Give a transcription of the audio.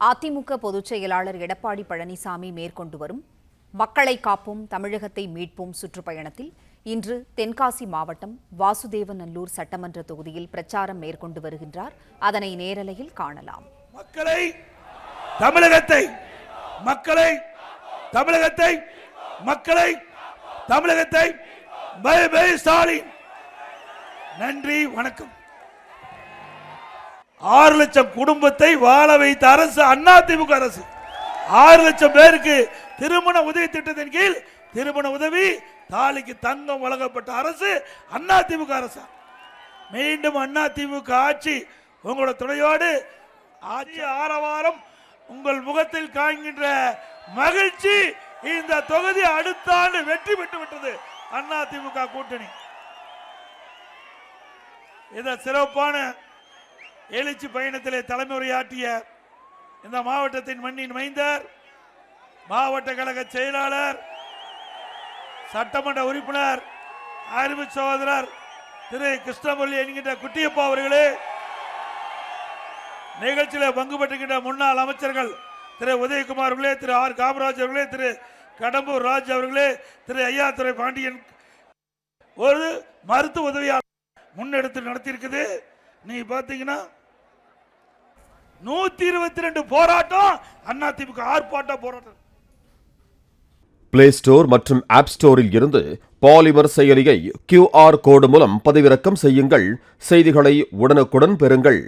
அதிமுக பொதுச் செயலாளர் எடப்பாடி பழனிசாமி மேற்கொண்டு வரும் மக்களை காப்போம் தமிழகத்தை மீட்போம் சுற்றுப்பயணத்தில் இன்று தென்காசி மாவட்டம் வாசுதேவநல்லூர் சட்டமன்ற தொகுதியில் பிரச்சாரம் மேற்கொண்டு வருகின்றார். அதனை நேரலையில் காணலாம். மக்களை தமிழகத்தை மக்களை தமிழகத்தை மக்களை தமிழகத்தை பை பை ஸ்டாலின். நன்றி வணக்கம். ஆறு லட்சம் குடும்பத்தை வாழ வைத்த அரசு அதிமுக அரசு. ஆறு லட்சம் பேருக்கு திருமண உதவி திட்டத்தின் கீழ் திருமண உதவி தாலிக்கு தங்கம் வழங்கப்பட்ட அரசு அதிமுக அரசு. மீண்டும் அதிமுக ஆட்சி உங்களோட துணையோடு ஆட்சி ஆரவாரம் உங்கள் முகத்தில் காண்கின்ற மகிழ்ச்சி இந்த தொகுதி அடுத்த ஆண்டு வெற்றி பெற்று விட்டது. அதிமுக கூட்டணி. இத சிறப்பான எழுச்சி பயணத்திலே தலைமை உரையாற்றிய இந்த மாவட்டத்தின் மண்ணின் மைந்தர் மாவட்ட கழக செயலாளர் சட்டமன்ற உறுப்பினர் அறிவு சகோதரர் திரு கிருஷ்ணமுரளி என்கின்ற குட்டியப்பா அவர்களே நிகழ்ச்சியில் பங்கு பெற்றுகின்ற முன்னாள் அமைச்சர்கள் திரு உதயகுமார் அவர்களே திரு ஆர் காமராஜ் அவர்களே திரு கடம்பூர் ராஜ் அவர்களே திரு ஐயாத்துறை பாண்டியன். ஒரு மருத்துவ உதவியாளர் முன்னெடுத்து நடத்தியிருக்குது. நீ பார்த்தீங்கன்னா நூத்தி இருபத்தி ரெண்டு போராட்டம் அதிமுக ஆர்ப்பாட்ட போராட்டம். பிளே ஸ்டோர் மற்றும் ஆப் ஸ்டோரில் இருந்து பாலிமர் செயலியை கியூஆர் கோடு மூலம் பதிவிறக்கம் செய்யுங்கள். செய்திகளை உடனுக்குடன் பெறுங்கள்.